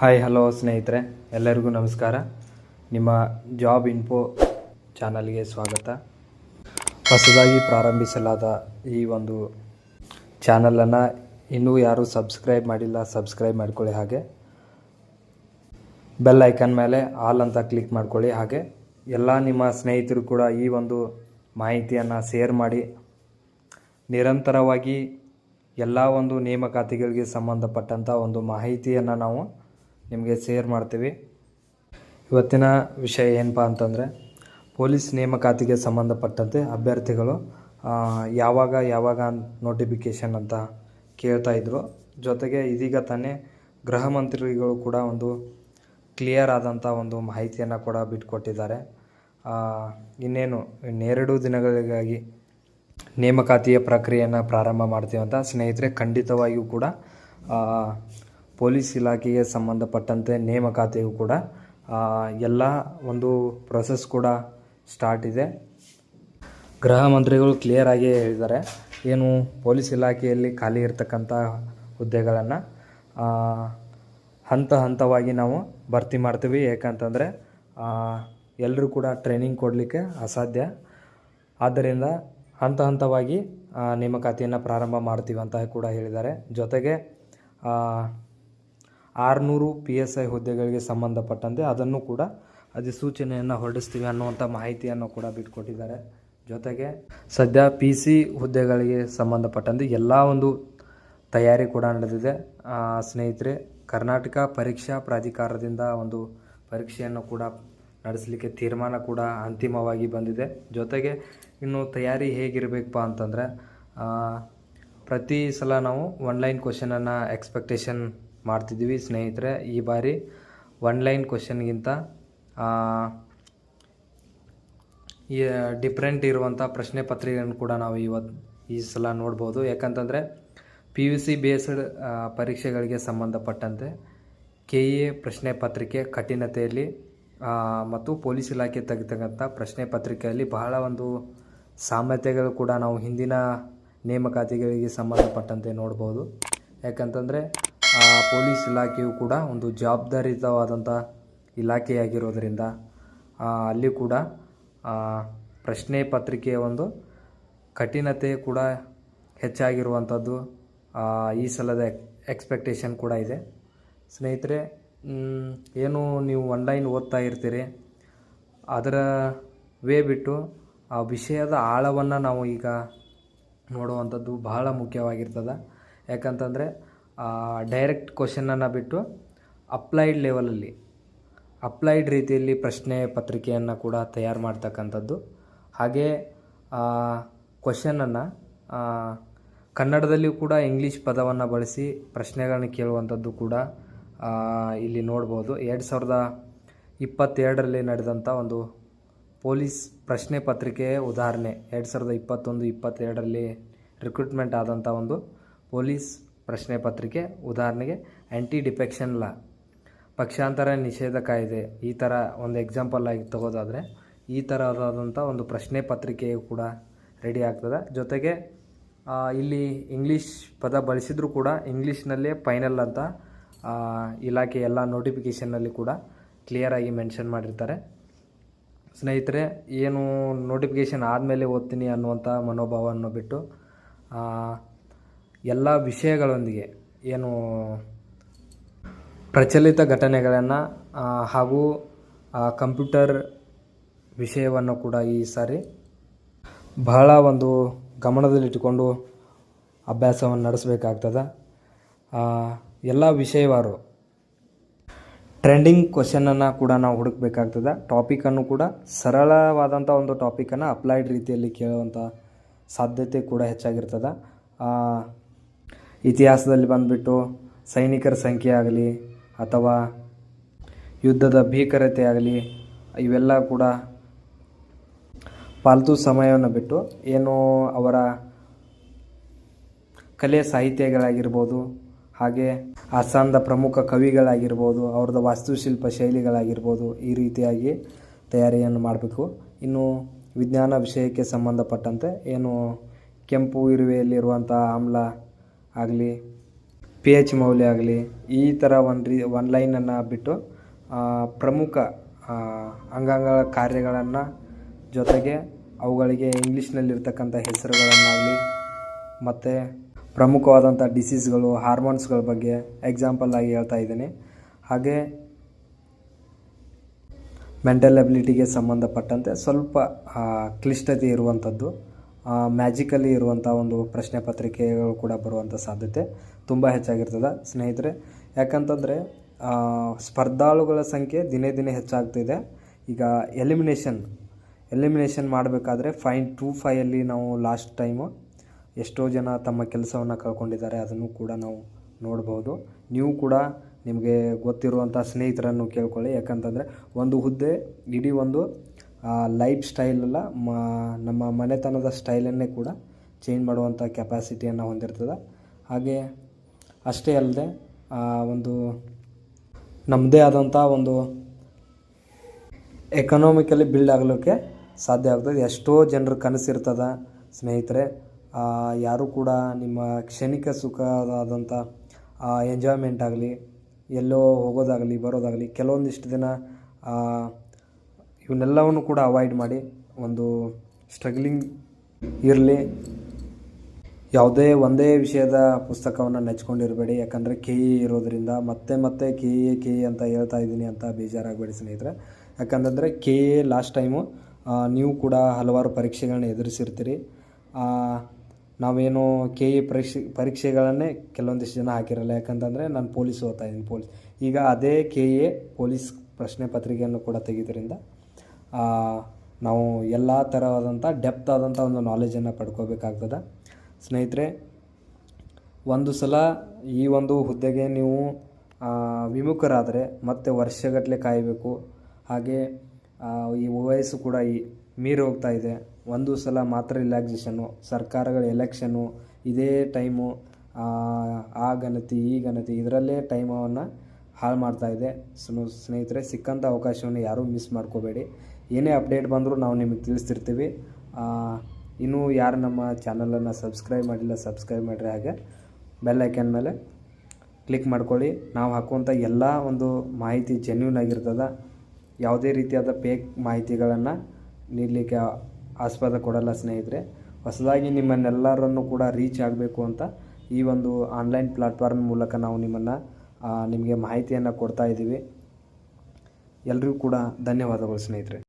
Hi hello ಸ್ನೇಹಿತರೆ. ಎಲ್ಲರಿಗೂ ನಮಸ್ಕಾರ. ನಿಮ್ಮ ಜಾಬ್ ಇನ್ಫೋ ಚಾನಲ್ಗೆ ಸ್ವಾಗತ. ಹೊಸದಾಗಿ ಪ್ರಾರಂಭಿಸಲಾದ ಈ ಒಂದು ಚಾನಲನ್ನು ಇನ್ನೂ ಯಾರೂ ಸಬ್ಸ್ಕ್ರೈಬ್ ಮಾಡಿಲ್ಲ, ಸಬ್ಸ್ಕ್ರೈಬ್ ಮಾಡ್ಕೊಳ್ಳಿ ಹಾಗೆ. ಬೆಲ್ ಐಕನ್ ಮೇಲೆ ಆಲ್ ಅಂತ ಕ್ಲಿಕ್ ಮಾಡ್ಕೊಳ್ಳಿ ಹಾಗೆ. ಎಲ್ಲ ನಿಮ್ಮ ಸ್ನೇಹಿತರು ಕೂಡ ಈ ಒಂದು ಮಾಹಿತಿಯನ್ನು ಶೇರ್ ಮಾಡಿ. ನಿರಂತರವಾಗಿ ಎಲ್ಲ ಒಂದು ನೇಮಕಾತಿಗಳಿಗೆ ಸಂಬಂಧಪಟ್ಟಂಥ ಒಂದು ಮಾಹಿತಿಯನ್ನು ನಾವು ನಿಮಗೆ ಶೇರ್ ಮಾಡ್ತೀವಿ. ಇವತ್ತಿನ ವಿಷಯ ಏನಪ್ಪ ಅಂತಂದರೆ, ಪೊಲೀಸ್ ನೇಮಕಾತಿಗೆ ಸಂಬಂಧಪಟ್ಟಂತೆ ಅಭ್ಯರ್ಥಿಗಳು ಯಾವಾಗ ಯಾವಾಗ ನೋಟಿಫಿಕೇಷನ್ ಅಂತ ಕೇಳ್ತಾ ಇದ್ರು. ಜೊತೆಗೆ ಇದೀಗ ತಾನೇ ಗೃಹ ಮಂತ್ರಿಗಳು ಕೂಡ ಒಂದು ಕ್ಲಿಯರ್ ಆದಂಥ ಒಂದು ಮಾಹಿತಿಯನ್ನು ಕೂಡ ಬಿಟ್ಕೊಟ್ಟಿದ್ದಾರೆ. ಇನ್ನೇನು, ಇನ್ನೆರಡು ದಿನಗಳಿಗಾಗಿ ನೇಮಕಾತಿಯ ಪ್ರಕ್ರಿಯೆಯನ್ನು ಪ್ರಾರಂಭ ಮಾಡ್ತೀವಿ ಅಂತ ಸ್ನೇಹಿತರೆ, ಖಂಡಿತವಾಗಿಯೂ ಕೂಡ ಪೊಲೀಸ್ ಇಲಾಖೆಗೆ ಸಂಬಂಧಪಟ್ಟಂತೆ ನೇಮಕಾತಿಯು ಕೂಡ ಎಲ್ಲ ಒಂದು ಪ್ರೊಸೆಸ್ ಕೂಡ ಸ್ಟಾರ್ಟ್ ಇದೆ. ಗೃಹ ಮಂತ್ರಿಗಳು ಕ್ಲಿಯರ್ ಆಗಿ ಹೇಳಿದ್ದಾರೆ. ಏನು ಪೊಲೀಸ್ ಇಲಾಖೆಯಲ್ಲಿ ಖಾಲಿ ಇರತಕ್ಕಂಥ ಹುದ್ದೆಗಳನ್ನು ಹಂತ ಹಂತವಾಗಿ ನಾವು ಭರ್ತಿ ಮಾಡ್ತೀವಿ. ಯಾಕಂತಂದರೆ ಎಲ್ಲರೂ ಕೂಡ ಟ್ರೈನಿಂಗ್ ಕೊಡಲಿಕ್ಕೆ ಅಸಾಧ್ಯ. ಆದ್ದರಿಂದ ಹಂತ ಹಂತವಾಗಿ ನೇಮಕಾತಿಯನ್ನು ಪ್ರಾರಂಭ ಮಾಡ್ತೀವಿ ಅಂತ ಕೂಡ ಹೇಳಿದ್ದಾರೆ. ಜೊತೆಗೆ ಆರುನೂರು ಪಿ ಎಸ್ ಐ ಹುದ್ದೆಗಳಿಗೆ ಸಂಬಂಧಪಟ್ಟಂತೆ ಅದನ್ನು ಕೂಡ ಅಧಿಸೂಚನೆಯನ್ನು ಹೊರಡಿಸ್ತೀವಿ ಅನ್ನುವಂಥ ಮಾಹಿತಿಯನ್ನು ಕೂಡ ಬಿಟ್ಕೊಟ್ಟಿದ್ದಾರೆ. ಜೊತೆಗೆ ಸದ್ಯ ಪಿ ಸಿ ಹುದ್ದೆಗಳಿಗೆ ಸಂಬಂಧಪಟ್ಟಂತೆ ಎಲ್ಲ ಒಂದು ತಯಾರಿ ಕೂಡ ನಡೆದಿದೆ. ಸ್ನೇಹಿತರೆ, ಕರ್ನಾಟಕ ಪರೀಕ್ಷಾ ಪ್ರಾಧಿಕಾರದಿಂದ ಒಂದು ಪರೀಕ್ಷೆಯನ್ನು ಕೂಡ ನಡೆಸಲಿಕ್ಕೆ ತೀರ್ಮಾನ ಕೂಡ ಅಂತಿಮವಾಗಿ ಬಂದಿದೆ. ಜೊತೆಗೆ ಇನ್ನು ತಯಾರಿ ಹೇಗಿರಬೇಕಪ್ಪ ಅಂತಂದರೆ ಪ್ರತಿ ಸಲ ನಾವು ಒನ್ಲೈನ್ ಕ್ವಶನನ್ನು ಎಕ್ಸ್ಪೆಕ್ಟೇಷನ್ ಮಾಡ್ತಿದ್ದೀವಿ ಸ್ನೇಹಿತರೆ, ಈ ಬಾರಿ ಒನ್ಲೈನ್ ಕ್ವಶನ್ಗಿಂತ ಈ ಡಿಫ್ರೆಂಟ್ ಇರುವಂಥ ಪ್ರಶ್ನೆ ಪತ್ರಿಕೆಯನ್ನು ಕೂಡ ನಾವು ಇವತ್ತು ಈ ಸಲ ನೋಡ್ಬೋದು. ಯಾಕಂತಂದರೆ ಪಿ ಯು ಸಿ ಬೇಸ್ಡ್ ಪರೀಕ್ಷೆಗಳಿಗೆ ಸಂಬಂಧಪಟ್ಟಂತೆ ಕೆ ಎ ಪ್ರಶ್ನೆ ಪತ್ರಿಕೆ ಕಠಿಣತೆಯಲ್ಲಿ ಮತ್ತು ಪೊಲೀಸ್ ಇಲಾಖೆ ತೆಗೆತಕ್ಕಂಥ ಪ್ರಶ್ನೆ ಪತ್ರಿಕೆಯಲ್ಲಿ ಬಹಳ ಒಂದು ಸಾಮ್ಯತೆಗಳು ಕೂಡ ನಾವು ಹಿಂದಿನ ನೇಮಕಾತಿಗಳಿಗೆ ಸಂಬಂಧಪಟ್ಟಂತೆ ನೋಡ್ಬೋದು. ಯಾಕಂತಂದರೆ ಪೊಲೀಸ್ ಇಲಾಖೆಯು ಕೂಡ ಒಂದು ಜವಾಬ್ದಾರಿಯುತವಾದಂಥ ಇಲಾಖೆಯಾಗಿರೋದರಿಂದ ಅಲ್ಲಿ ಕೂಡ ಪ್ರಶ್ನೆ ಪತ್ರಿಕೆಯ ಒಂದು ಕಠಿಣತೆ ಕೂಡ ಹೆಚ್ಚಾಗಿರುವಂಥದ್ದು ಈ ಸಲದ ಎಕ್ಸ್ಪೆಕ್ಟೇಷನ್ ಕೂಡ ಇದೆ. ಸ್ನೇಹಿತರೆ ಏನು ನೀವು ಆನ್ಲೈನ್ ಓದ್ತಾ ಇರ್ತೀರಿ, ಅದರ ವೇ ಬಿಟ್ಟು ಆ ವಿಷಯದ ಆಳವನ್ನು ನಾವು ಈಗ ನೋಡುವಂಥದ್ದು ಬಹಳ ಮುಖ್ಯವಾಗಿರ್ತದೆ. ಯಾಕಂತಂದರೆ ಡೈರೆಕ್ಟ್ ಕ್ವಶನನ್ನು ಬಿಟ್ಟು ಅಪ್ಲೈಡ್ ಲೆವೆಲಲ್ಲಿ ಅಪ್ಲೈಡ್ ರೀತಿಯಲ್ಲಿ ಪ್ರಶ್ನೆ ಪತ್ರಿಕೆಯನ್ನು ಕೂಡ ತಯಾರು ಮಾಡ್ತಕ್ಕಂಥದ್ದು. ಹಾಗೆ ಕ್ವಶನನ್ನು ಕನ್ನಡದಲ್ಲಿಯೂ ಕೂಡ ಇಂಗ್ಲೀಷ್ ಪದವನ್ನು ಬಳಸಿ ಪ್ರಶ್ನೆಗಳನ್ನು ಕೇಳುವಂಥದ್ದು ಕೂಡ ಇಲ್ಲಿ ನೋಡ್ಬೋದು. ಎರಡು ಸಾವಿರದ ಇಪ್ಪತ್ತೆರಡರಲ್ಲಿ ನಡೆದಂಥ ಒಂದು ಪೊಲೀಸ್ ಪ್ರಶ್ನೆ ಪತ್ರಿಕೆಯ ಉದಾಹರಣೆ. ಎರಡು ಸಾವಿರದ ಇಪ್ಪತ್ತೊಂದು, ಇಪ್ಪತ್ತೆರಡರಲ್ಲಿ ರಿಕ್ರೂಟ್ಮೆಂಟ್ ಆದಂಥ ಒಂದು ಪೊಲೀಸ್ ಪ್ರಶ್ನೆ ಪತ್ರಿಕೆ, ಉದಾಹರಣೆಗೆ ಆ್ಯಂಟಿ ಡಿಫೆಕ್ಷನ್ ಲಾ ಪಕ್ಷಾಂತರ ನಿಷೇಧ ಕಾಯ್ದೆ. ಈ ಥರ ಒಂದು ಎಕ್ಸಾಂಪಲ್ ಆಗಿ ತಗೋದಾದರೆ, ಈ ಥರದಾದಂಥ ಒಂದು ಪ್ರಶ್ನೆ ಪತ್ರಿಕೆಯು ಕೂಡ ರೆಡಿ ಆಗ್ತದೆ. ಜೊತೆಗೆ ಇಲ್ಲಿ ಇಂಗ್ಲೀಷ್ ಪದ ಬಳಸಿದರೂ ಕೂಡ ಇಂಗ್ಲೀಷ್ನಲ್ಲೇ ಫೈನಲ್ ಅಂತ ಇಲಾಖೆ ಎಲ್ಲ ನೋಟಿಫಿಕೇಷನ್ನಲ್ಲಿ ಕೂಡ ಕ್ಲಿಯರಾಗಿ ಮೆನ್ಷನ್ ಮಾಡಿರ್ತಾರೆ. ಸ್ನೇಹಿತರೆ, ಏನು ನೋಟಿಫಿಕೇಷನ್ ಆದಮೇಲೆ ಓದ್ತೀನಿ ಅನ್ನುವಂಥ ಮನೋಭಾವವನ್ನು ಬಿಟ್ಟು ಎಲ್ಲ ವಿಷಯಗಳೊಂದಿಗೆ ಏನು ಪ್ರಚಲಿತ ಘಟನೆಗಳನ್ನು ಹಾಗೂ ಕಂಪ್ಯೂಟರ್ ವಿಷಯವನ್ನು ಕೂಡ ಈ ಸಾರಿ ಬಹಳ ಒಂದು ಗಮನದಲ್ಲಿಟ್ಟುಕೊಂಡು ಅಭ್ಯಾಸವನ್ನು ನಡೆಸಬೇಕಾಗ್ತದೆ. ಎಲ್ಲ ವಿಷಯವಾರು ಟ್ರೆಂಡಿಂಗ್ ಕ್ವಶನನ್ನು ಕೂಡ ನಾವು ಹುಡುಕಬೇಕಾಗ್ತದೆ. ಟಾಪಿಕನ್ನು ಕೂಡ ಸರಳವಾದಂಥ ಒಂದು ಟಾಪಿಕನ್ನು ಅಪ್ಲೈಡ್ ರೀತಿಯಲ್ಲಿ ಕೇಳುವಂಥ ಸಾಧ್ಯತೆ ಕೂಡ ಹೆಚ್ಚಾಗಿರ್ತದೆ. ಇತಿಹಾಸದಲ್ಲಿ ಬಂದುಬಿಟ್ಟು ಸೈನಿಕರ ಸಂಖ್ಯೆ ಆಗಲಿ ಅಥವಾ ಯುದ್ಧದ ಭೀಕರತೆ ಆಗಲಿ, ಇವೆಲ್ಲ ಕೂಡ ಪಾಲ್ತು ಸಮಯವನ್ನು ಬಿಟ್ಟು ಏನು ಅವರ ಕಲೆ ಸಾಹಿತ್ಯಗಳಾಗಿರ್ಬೋದು, ಹಾಗೆ ಅಸ್ಸಾಂದ ಪ್ರಮುಖ ಕವಿಗಳಾಗಿರ್ಬೋದು, ಅವ್ರದ್ದು ವಾಸ್ತುಶಿಲ್ಪ ಶೈಲಿಗಳಾಗಿರ್ಬೋದು ಈ ರೀತಿಯಾಗಿ ತಯಾರಿಯನ್ನು ಮಾಡಬೇಕು. ಇನ್ನು ವಿಜ್ಞಾನ ವಿಷಯಕ್ಕೆ ಸಂಬಂಧಪಟ್ಟಂತೆ ಏನು ಕೆಂಪು ಇರುವೆಯಲ್ಲಿರುವಂಥ ಆಮ್ಲ ಆಗಲಿ ಪಿ ಎಚ್ ಮೌಲ್ಯ ಆಗಲಿ, ಈ ಥರ ಒಂದು ರೀ ಒನ್ ಲೈನನ್ನು ಬಿಟ್ಟು ಪ್ರಮುಖ ಅಂಗಾಂಗಗಳ ಕಾರ್ಯಗಳನ್ನು ಜೊತೆಗೆ ಅವುಗಳಿಗೆ ಇಂಗ್ಲೀಷ್ನಲ್ಲಿರ್ತಕ್ಕಂಥ ಹೆಸರುಗಳನ್ನಾಗಲಿ, ಮತ್ತು ಪ್ರಮುಖವಾದಂಥ ಡಿಸೀಸ್ಗಳು ಹಾರ್ಮೋನ್ಸ್ಗಳ ಬಗ್ಗೆ ಎಕ್ಸಾಂಪಲ್ ಆಗಿ ಹೇಳ್ತಾ ಇದ್ದೀನಿ. ಹಾಗೆ ಮೆಂಟಲ್ ಅಬಿಲಿಟಿಗೆ ಸಂಬಂಧಪಟ್ಟಂತೆ ಸ್ವಲ್ಪ ಕ್ಲಿಷ್ಟತೆ ಇರುವಂಥದ್ದು. ಮ್ಯಾಜಿಕಲಿ ಇರುವಂಥ ಒಂದು ಪ್ರಶ್ನೆ ಪತ್ರಿಕೆಗಳು ಕೂಡ ಬರುವಂಥ ಸಾಧ್ಯತೆ ತುಂಬ ಹೆಚ್ಚಾಗಿರ್ತದೆ. ಸ್ನೇಹಿತರೆ, ಯಾಕಂತಂದರೆ ಸ್ಪರ್ಧಾಳುಗಳ ಸಂಖ್ಯೆ ದಿನೇ ದಿನೇ ಹೆಚ್ಚಾಗ್ತಿದೆ. ಈಗ ಎಲಿಮಿನೇಷನ್ ಎಲಿಮಿನೇಷನ್ ಮಾಡಬೇಕಾದ್ರೆ ಫೈನ್ ಟೂ ಫೈಯಲ್ಲಿ ನಾವು ಲಾಸ್ಟ್ ಟೈಮು ಎಷ್ಟೋ ಜನ ತಮ್ಮ ಕೆಲಸವನ್ನು ಕಳ್ಕೊಂಡಿದ್ದಾರೆ, ಅದನ್ನು ಕೂಡ ನಾವು ನೋಡ್ಬೋದು. ನೀವು ಕೂಡ ನಿಮಗೆ ಗೊತ್ತಿರುವಂಥ ಸ್ನೇಹಿತರನ್ನು ಕೇಳ್ಕೊಳ್ಳಿ. ಯಾಕಂತಂದರೆ, ಒಂದು ಹುದ್ದೆ, ಇಡೀ ಒಂದು ಲೈಫ್ ಸ್ಟೈಲ್ ಮ, ನಮ್ಮ ಮನೆತನದ ಸ್ಟೈಲನ್ನೇ ಕೂಡ ಚೇಂಜ್ ಮಾಡುವಂಥ ಕೆಪಾಸಿಟಿಯನ್ನು ಹೊಂದಿರ್ತದೆ. ಹಾಗೆ ಅಷ್ಟೇ ಅಲ್ಲದೆ ಒಂದು ನಮ್ಮದೇ ಆದಂಥ ಒಂದು ಎಕನಾಮಿಕಲಿ ಬಿಲ್ಡ್ ಆಗಲಿಕ್ಕೆ ಸಾಧ್ಯ ಆಗ್ತದೆ. ಎಷ್ಟೋ ಜನರ ಕನಸಿರ್ತದೆ ಸ್ನೇಹಿತರೆ. ಯಾರೂ ಕೂಡ ನಿಮ್ಮ ಕ್ಷಣಿಕ ಸುಖದಾದಂಥ ಎಂಜಾಯ್ಮೆಂಟ್ ಆಗಲಿ, ಎಲ್ಲೋ ಹೋಗೋದಾಗಲಿ, ಬರೋದಾಗಲಿ, ಕೆಲವೊಂದಿಷ್ಟು ದಿನ ಇವನ್ನೆಲ್ಲವನ್ನು ಕೂಡ ಅವಾಯ್ಡ್ ಮಾಡಿ ಒಂದು ಸ್ಟ್ರಗ್ಲಿಂಗ್ ಇರಲಿ. ಯಾವುದೇ ಒಂದೇ ವಿಷಯದ ಪುಸ್ತಕವನ್ನು ನೆಚ್ಕೊಂಡಿರಬೇಡಿ. ಯಾಕಂದರೆ ಕೆ ಇ ಇರೋದರಿಂದ ಮತ್ತೆ ಮತ್ತೆ ಕೆ ಎ ಕೆ ಎ ಅಂತ ಹೇಳ್ತಾ ಇದ್ದೀನಿ ಅಂತ ಬೇಜಾರಾಗಬೇಡಿ ಸ್ನೇಹಿತರೆ. ಯಾಕಂತಂದರೆ ಕೆ ಎ ಲಾಸ್ಟ್ ಟೈಮು ನೀವು ಕೂಡ ಹಲವಾರು ಪರೀಕ್ಷೆಗಳನ್ನ ಎದುರಿಸಿರ್ತೀರಿ. ನಾವೇನು ಕೆ ಎ ಪರೀಕ್ಷೆ, ಪರೀಕ್ಷೆಗಳನ್ನೇ ಕೆಲವೊಂದಿಷ್ಟು ಜನ ಹಾಕಿರಲ್ಲ. ಯಾಕಂತಂದರೆ ನಾನು ಪೊಲೀಸ್ ಓದ್ತಾ ಇದ್ದೀನಿ ಪೊಲೀಸ್ ಈಗ ಅದೇ ಕೆ ಎ ಪೊಲೀಸ್ ಪ್ರಶ್ನೆ ಪತ್ರಿಕೆಯನ್ನು ಕೂಡ ತೆಗೆದ್ರಿಂದ ನಾವು ಎಲ್ಲ ಥರವಾದಂಥ ಡೆಪ್ತ್ ಆದಂಥ ಒಂದು ನಾಲೆಜನ್ನು ಪಡ್ಕೋಬೇಕಾಗ್ತದೆ. ಸ್ನೇಹಿತರೆ, ಒಂದು ಸಲ ಈ ಒಂದು ಹುದ್ದೆಗೆ ನೀವು ವಿಮುಖರಾದರೆ ಮತ್ತೆ ವರ್ಷಗಟ್ಟಲೆ ಕಾಯಬೇಕು. ಹಾಗೆ ಈ ವಯಸ್ಸು ಕೂಡ ಈ ಮೀರಿ ಹೋಗ್ತಾ ಇದೆ. ಒಂದು ಸಲ ಮಾತ್ರ ರಿಲ್ಯಾಕ್ಸೇಷನ್ನು ಸರ್ಕಾರಗಳ ಎಲೆಕ್ಷನ್ನು ಇದೇ ಟೈಮು ಆ ಗಣತಿ ಈ ಗಣತಿ ಇದರಲ್ಲೇ ಟೈಮವನ್ನು ಹಾಳು ಮಾಡ್ತಾ ಇದೆ. ಸ್ನು, ಸ್ನೇಹಿತರೆ, ಸಿಕ್ಕಂಥ ಅವಕಾಶವನ್ನು ಯಾರೂ ಮಿಸ್ ಮಾಡ್ಕೋಬೇಡಿ. ಏನೇ ಅಪ್ಡೇಟ್ ಬಂದರೂ ನಾವು ನಿಮಗೆ ತಿಳಿಸ್ತಿರ್ತೀವಿ. ಇನ್ನೂ ಯಾರು ನಮ್ಮ ಚಾನಲನ್ನು ಸಬ್ಸ್ಕ್ರೈಬ್ ಮಾಡಿಲ್ಲ ಸಬ್ಸ್ಕ್ರೈಬ್ ಮಾಡಿರಿ ಹಾಗೆ. ಬೆಲ್ ಐಕನ್ ಮೇಲೆ ಕ್ಲಿಕ್ ಮಾಡ್ಕೊಳ್ಳಿ. ನಾವು ಹಾಕುವಂಥ ಎಲ್ಲ ಒಂದು ಮಾಹಿತಿ ಜೆನ್ಯೂನ್ ಆಗಿರ್ತದೆ. ಯಾವುದೇ ರೀತಿಯಾದ ಪೇಕ್ ಮಾಹಿತಿಗಳನ್ನು ನೀಡಲಿಕ್ಕೆ ಆಸ್ಪದ ಕೊಡಲ್ಲ ಸ್ನೇಹಿತರೆ. ಹೊಸದಾಗಿ ನಿಮ್ಮನ್ನೆಲ್ಲರನ್ನು ಕೂಡ ರೀಚ್ ಆಗಬೇಕು ಅಂತ ಈ ಒಂದು ಆನ್ಲೈನ್ ಪ್ಲಾಟ್ಫಾರ್ಮ್ ಮೂಲಕ ನಾವು ನಿಮ್ಮನ್ನು ನಿಮಗೆ ಮಾಹಿತಿಯನ್ನು ಕೊಡ್ತಾ ಇದ್ದೀವಿ. ಎಲ್ಲರಿಗೂ ಕೂಡ ಧನ್ಯವಾದಗಳು ಸ್ನೇಹಿತರೆ.